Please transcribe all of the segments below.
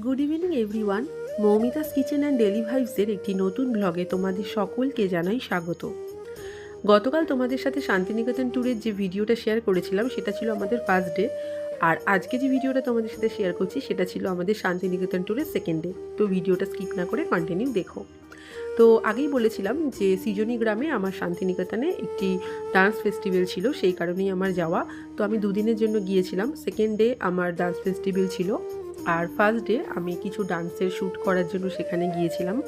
Good evening everyone Moumita's kitchen and daily ভাইভসের একটি নতুন ব্লগে তোমাদের সকলকে জানাই স্বাগত। গতকাল তোমাদের সাথে শান্তিনিকেতন ট্যুরের যে ভিডিওটা শেয়ার করেছিলাম, সেটা ছিল আমাদের ফার্স্ট ডে আর আজকে যে ভিডিওটা তোমাদের সাথে শেয়ার করছি, সেটা ছিল আমাদের শান্তিনিকেতন ট্যুরের সেকেন্ড ডে তো ভিডিওটা স্কিপ না করে কন্টিনিউ দেখো। তো আগেই বলেছিলাম যে সিজনি গ্রামে আমার শান্তিনিকেতনে একটি ডান্স ফেস্টিভ্যাল ছিল, সেই কারণেই আমার যাওয়া। তো আমি দুদিনের জন্য গিয়েছিলাম। সেকেন্ড ডে আমার ডান্স ফেস্টিভ্যাল ছিল। আর ফার্স্ট ডে আমি কিছু ডান্সের শ্যুট করার জন্য সেখানে গিয়েছিলাম।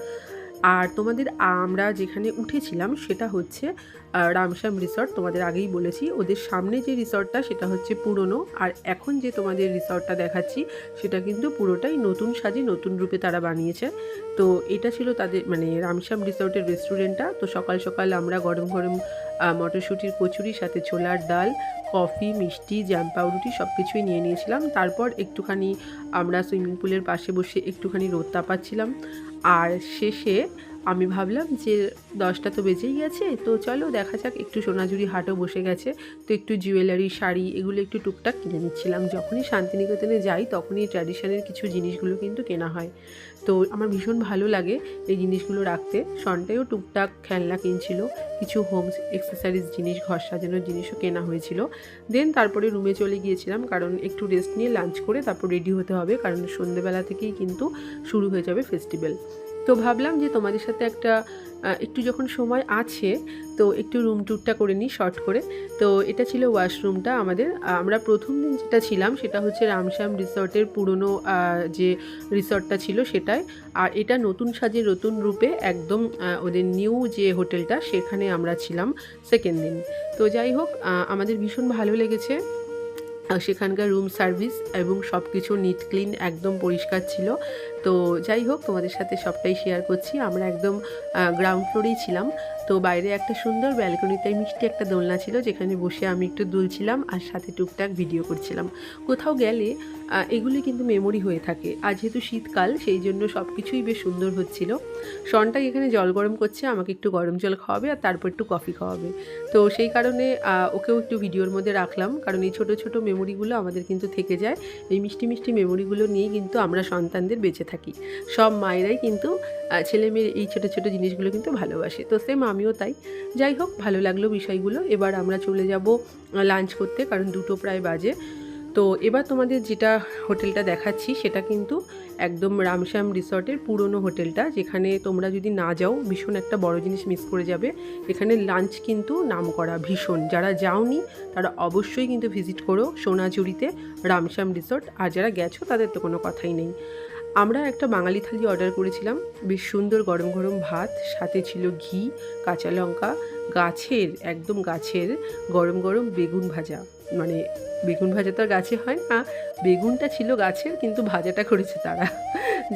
আর তোমাদের আমরা যেখানে উঠেছিলাম সেটা হচ্ছে রামশ্যাম রিসর্ট তোমাদের আগেই বলেছি। ওদের সামনে যে রিসর্টটা সেটা হচ্ছে পুরনো। আর এখন যে তোমাদের রিসর্টটা দেখাচ্ছি, সেটা কিন্তু পুরোটাই নতুন সাজে, নতুন রূপে তারা বানিয়েছে। তো এটা ছিল তাদের মানে রামশ্যাম রিসর্টের রেস্টুরেন্টটা তো সকাল সকাল আমরা গরম গরম মটরশুঁটির কচুরির সাথে ছোলার ডাল কফি, মিষ্টি, জ্যাম পাউরুটি সব কিছুই নিয়ে নিয়েছিলাম। তারপর একটুখানি আমরা সুইমিং পুলের পাশে বসে একটুখানি রোদ তাপাচ্ছিলাম। আর শেষে আমি ভাবলাম যে দশটা তো বেজেই গেছে, তো চলো দেখা যাক, একটু সোনাঝুরি হাটও বসে গেছে, তো একটু জুয়েলারি শাড়ি এগুলো একটু টুকটাক কিনে নিচ্ছিলাম। যখনই শান্তিনিকেতনে যাই তখনই ট্র্যাডিশনের কিছু জিনিসগুলো কিন্তু কেনা হয়। তো আমার ভীষণ ভালো লাগে এই জিনিসগুলো রাখতে। সনটাইও টুকটাক খেলনা কিনছিল, কিছু হোম এক্সেসারিজ জিনিস, ঘর সাজানোর জিনিসও কেনা হয়েছিল। দেন তারপরে রুমে চলে গিয়েছিলাম, কারণ একটু রেস্ট নিয়ে লাঞ্চ করে তারপর রেডি হতে হবে, কারণ সন্ধেবেলা থেকেই কিন্তু শুরু হয়ে যাবে ফেস্টিভ্যাল তো ভাবলাম যে তোমাদের সাথে একটা একটু যখন সময় আছে, তো একটু রুম ট্যুরটা করে নিই শর্ট করে। তো এটা ছিল ওয়াশরুমটা আমাদের। আমরা প্রথম দিন যেটা ছিলাম সেটা হচ্ছে রামশ্যাম রিসর্টের পুরনো যে রিসর্টটা ছিল সেটাই আর এটা নতুন সাজে নতুন রূপে একদম ওদের নিউ যে হোটেলটা সেখানে আমরা ছিলাম সেকেন্ড দিন। তো যাই হোক আমাদের ভীষণ ভালো লেগেছে। সেখানকার রুম সার্ভিস এবং সব কিছু নিট ক্লিন একদম পরিষ্কার ছিল। তো যাই হোক, তোমাদের সাথে সবটাই শেয়ার করছি। আমরা একদম গ্রাউন্ড ফ্লোরেই ছিলাম। তো বাইরে একটা সুন্দর ব্যালকনিতে মিষ্টি একটা দোলনা ছিল, যেখানে বসে আমি একটু দুলছিলাম আর সাথে টুকটাক ভিডিও করছিলাম। কোথাও গেলে এগুলি কিন্তু মেমোরি হয়ে থাকে। আর যেহেতু শীতকাল, সেই জন্য সব কিছুই বেশ সুন্দর হচ্ছিল। শনটা এখানে জল গরম করছে, আমাকে একটু গরম জল খাওয়াবে আর তারপর একটু কফি খাওয়াবে। তো সেই কারণে ওকেও একটু ভিডিওর মধ্যে রাখলাম। কারণ এই ছোটো ছোটো মেমোরিগুলো আমাদের কিন্তু থেকে যায়। এই মিষ্টি মিষ্টি মেমোরিগুলো নিয়েই কিন্তু আমরা সন্তানদের বেঁচে থাকি। সব মায়েরাই কিন্তু ছেলে মেয়ের এই ছোটো ছোটো জিনিসগুলো কিন্তু ভালোবাসে। তো সেম আমিও তাই। যাই হোক, ভালো লাগল বিষয়গুলো। এবার আমরা চলে যাব লাঞ্চ করতে, কারণ দুটো প্রায় বাজে। তো এবার তোমাদের যেটা হোটেলটা দেখাচ্ছি, সেটা কিন্তু একদম রামশ্যাম রিসর্টের পুরনো হোটেলটা, যেখানে তোমরা যদি না যাও, ভীষণ একটা বড় জিনিস মিস করে যাবে। এখানে লাঞ্চ কিন্তু নাম করা ভীষণ। যারা যাওনি, তারা অবশ্যই কিন্তু ভিজিট করো সোনাঝুরিতে রামশ্যাম রিসর্ট। আর যারা গেছো, তাদের তো কোনো কথাই নেই। আমরা একটা বাঙালি থালি অর্ডার করেছিলাম। বেশ সুন্দর গরম গরম ভাত, সাথে ছিল ঘি, কাঁচা লঙ্কা, গাছের, একদম গাছের গরম গরম বেগুন ভাজা। মানে বেগুন ভাজা তো আর গাছে হয় না, বেগুনটা ছিল গাছের কিন্তু ভাজাটা করেছে তারা।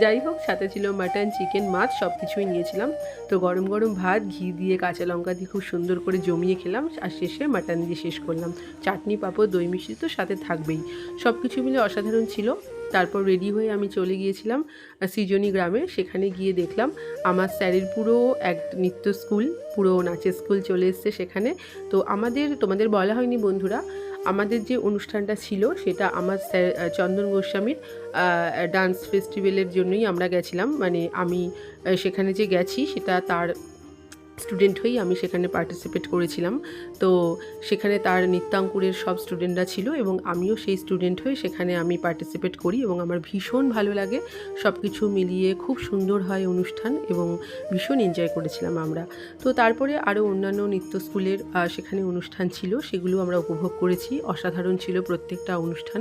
যাই হোক, সাথে ছিল মাটন চিকেন মাছ সব কিছুই নিয়েছিলাম। তো গরম গরম ভাত, ঘি দিয়ে কাঁচা লঙ্কা দিয়ে খুব সুন্দর করে জমিয়ে খেলাম আর শেষে মাটন দিয়ে শেষ করলাম। চাটনি, পাঁপড়, দই মিষ্টি তো সাথে থাকবেই। সব কিছু মিলে অসাধারণ ছিল। তারপর রেডি হয়ে আমি চলে গিয়েছিলাম সৃজনী গ্রামে। সেখানে গিয়ে দেখলাম আমার স্যারের পুরো এক নৃত্য স্কুল পুরো নাচের স্কুল চলে এসছে সেখানে। তো আমাদের, তোমাদের বলা হয়নি বন্ধুরা, আমাদের যে অনুষ্ঠানটা ছিল সেটা আমার স্যার চন্দন গোস্বামীর ডান্স ফেস্টিভ্যালের জন্যই আমরা গেছিলাম। মানে আমি সেখানে যে গেছি সেটা তার স্টুডেন্ট হয়েই আমি সেখানে পার্টিসিপেট করেছিলাম। তো সেখানে তার নিত্যাঙ্কুরের সব স্টুডেন্টরা ছিল এবং আমিও সেই স্টুডেন্ট হয়ে সেখানে আমি পার্টিসিপেট করি এবং আমার ভীষণ ভালো লাগে। সব কিছু মিলিয়ে খুব সুন্দর হয় অনুষ্ঠান এবং ভীষণ এনজয় করেছিলাম আমরা। তো তারপরে আরও অন্যান্য নৃত্য স্কুলের সেখানে অনুষ্ঠান ছিল, সেগুলো আমরা উপভোগ করেছি। অসাধারণ ছিল প্রত্যেকটা অনুষ্ঠান।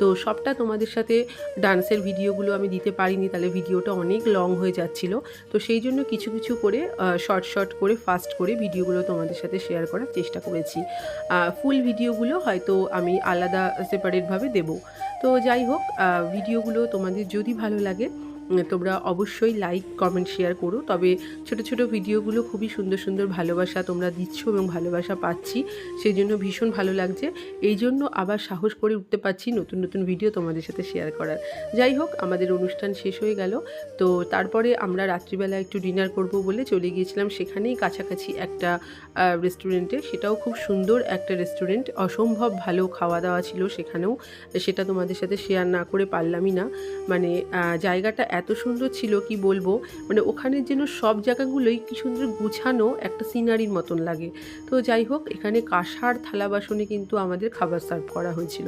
তো সবটা তোমাদের সাথে ডান্সের ভিডিওগুলো আমি দিতে পারিনি, তাহলে ভিডিওটা অনেক লং হয়ে যাচ্ছিল। তো সেই জন্য কিছু কিছু করে শর্ট শর্ট করে ফাস্ট করে ভিডিওগুলো তোমাদের সাথে শেয়ার করার চেষ্টা করেছি। ফুল ভিডিওগুলো হয়তো আমি আলাদা সেপারেটভাবে দেব। তো যাই হোক ভিডিওগুলো তোমাদের যদি ভালো লাগে তোমরা অবশ্যই লাইক কমেন্ট শেয়ার করো। তবে ছোট ছোট ভিডিওগুলো খুবই সুন্দর সুন্দর ভালোবাসা তোমরা দিচ্ছ এবং ভালোবাসা পাচ্ছি। সেই জন্য ভীষণ ভালো লাগছে। এই জন্য আবার সাহস করে উঠতে পারছি নতুন নতুন ভিডিও তোমাদের সাথে শেয়ার করার। যাই হোক, আমাদের অনুষ্ঠান শেষ হয়ে গেল। তো তারপরে আমরা রাত্রিবেলা একটু ডিনার করব বলে চলে গিয়েছিলাম। সেখানেই কাছাকাছি একটা রেস্টুরেন্টে সেটাও খুব সুন্দর একটা রেস্টুরেন্ট অসম্ভব ভালো খাওয়া দাওয়া ছিল সেখানেও। সেটা তোমাদের সাথে শেয়ার না করে পারলামই না। মানে জায়গাটা এত সুন্দর ছিল, কি বলব? মানে ওখানের যেন সব জায়গাগুলোই কি সুন্দর গুছানো একটা সিনারির মতন লাগে। তো যাই হোক, এখানে কাঁসার থালা বাসনে কিন্তু আমাদের খাবার সার্ভ করা হয়েছিল।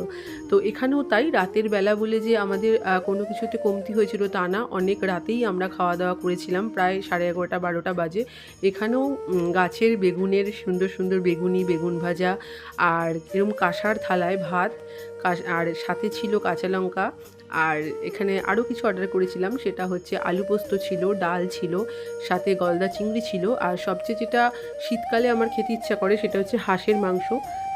তো এখানেও তাই, রাতের বেলা বলে যে আমাদের কোনো কিছুতে কমতি হয়েছিল তা না। অনেক রাতেই আমরা খাওয়া দাওয়া করেছিলাম, প্রায় সাড়ে এগারোটা, বারোটা বাজে। এখানেও গাছের বেগুনের সুন্দর সুন্দর বেগুনি, বেগুন ভাজা, আর এরকম কাঁসার থালায় ভাত আর সাথে ছিল কাঁচা লঙ্কা। আর এখানে আরও কিছু অর্ডার করেছিলাম, সেটা হচ্ছে আলু পোস্ত ছিল, ডাল ছিল, সাথে গলদা চিংড়ি ছিল। আর সবচেয়ে যেটা শীতকালে আমার খেতে ইচ্ছা করে, সেটা হচ্ছে হাঁসের মাংস।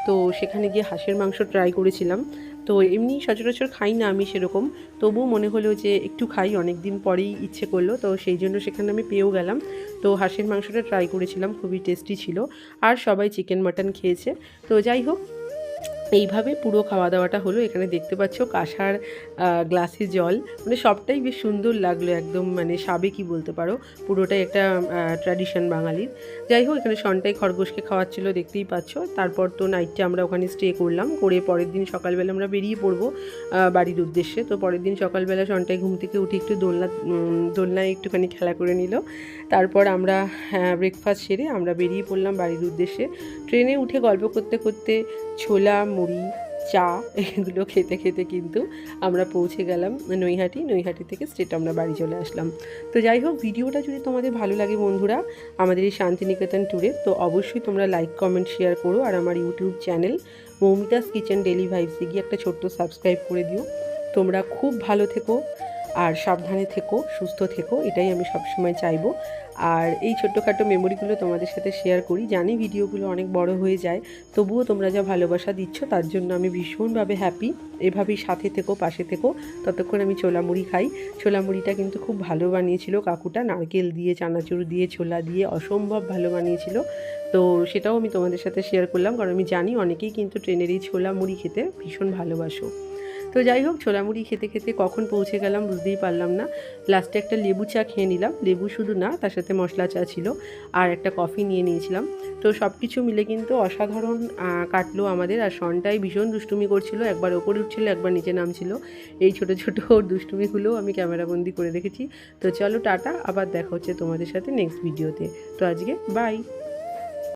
তো সেখানে গিয়ে হাঁসের মাংস ট্রাই করেছিলাম। তো এমনি সচরাচর খাই না আমি সেরকম। তবুও মনে হলো যে একটু খাই অনেক দিন পরেই ইচ্ছে করল। তো সেই জন্য সেখানে আমি পেয়েও গেলাম। তো হাঁসের মাংসটা ট্রাই করেছিলাম, খুবই টেস্টি ছিল। আর সবাই চিকেন মাটন খেয়েছে। তো যাই হোক এইভাবে পুরো খাওয়া দাওয়াটা হলো। এখানে দেখতে পাচ্ছ কাঁসার গ্লাসে জল। মানে সবটাই বেশ সুন্দর লাগল একদম মানে সাবেকি বলতে পারো। পুরোটাই একটা ট্র্যাডিশন বাঙালির। যাই হোক, এখানে সনটাই খরগোশকে খাওয়াচ্ছিল, দেখতেই পাচ্ছ। তারপর তো নাইটটা আমরা ওখানে স্টে করলাম। করে পরের দিন সকালবেলা আমরা বেরিয়ে পড়ব বাড়ির উদ্দেশ্যে। তো পরের দিন সকালবেলা সনটাই ঘুম থেকে উঠে একটু দোলনা দোলনায় একটুখানি খেলা করে নিল। তারপর আমরা ব্রেকফাস্ট সেরে আমরা বেরিয়ে পড়লাম বাড়ির উদ্দেশ্যে। ট্রেনে উঠে গল্প করতে করতে ছোলা মুড়ি, চা, এগুলো খেতে খেতে কিন্তু আমরা পৌঁছে গেলাম নৈহাটি। নৈহাটি থেকে স্ট্রেট আমরা বাড়ি চলে আসলাম। তো যাই হোক, ভিডিওটা যদি তোমাদের ভালো লাগে বন্ধুরা, আমাদের এই শান্তিনিকেতন ট্যুরে তো অবশ্যই তোমরা লাইক কমেন্ট শেয়ার করো আর আমার YouTube channel Moumita's kitchen daily ভাইভসে গিয়ে একটা ছোট্ট সাবস্ক্রাইব করে দিও। তোমরা খুব ভালো থেকো। আর সাবধানে থেকো, সুস্থ থেকো, এটাই আমি সবসময় চাইব। আর এই ছোট্টখাটো মেমোরিগুলো তোমাদের সাথে শেয়ার করি। জানি ভিডিওগুলো অনেক বড় হয়ে যায়, তবুও তোমরা যা ভালোবাসা দিচ্ছ, তার জন্য আমি ভীষণভাবে হ্যাপি এভাবেই সাথে থেকো, পাশে থেকো। ততক্ষণ আমি ছোলা মুড়ি খাই। ছোলা মুড়িটা কিন্তু খুব ভালো বানিয়েছিল কাকুটা, নারকেল দিয়ে, চানাচুর দিয়ে, ছোলা দিয়ে, অসম্ভব ভালো বানিয়েছিল। তো সেটাও আমি তোমাদের সাথে শেয়ার করলাম, কারণ আমি জানি অনেকেই কিন্তু ট্রেনের এই ছোলা মুড়ি খেতে ভীষণ ভালোবাসো। তো যাই হোক ছোলা মুড়ি খেতে খেতে কখন পৌঁছে গেলাম বুঝতেই পারলাম না। লাস্টে একটা লেবু চা খেয়ে নিলাম। লেবু শুধু না, তার সাথে মশলা চা ছিল আর একটা কফি নিয়ে নিয়েছিলাম। তো সব কিছু মিলে কিন্তু অসাধারণ কাটলো আমাদের। আর সনটাই ভীষণ দুষ্টুমি করছিল। একবার ওপরে উঠছিল, একবার নিচে নামছিল। এই ছোট ছোট দুষ্টুমিগুলো আমি ক্যামেরাবন্দি করে রেখেছি। তো চলো টাটা, আবার দেখা হচ্ছে তোমাদের সাথে নেক্সট ভিডিওতে তো। আজকে বাই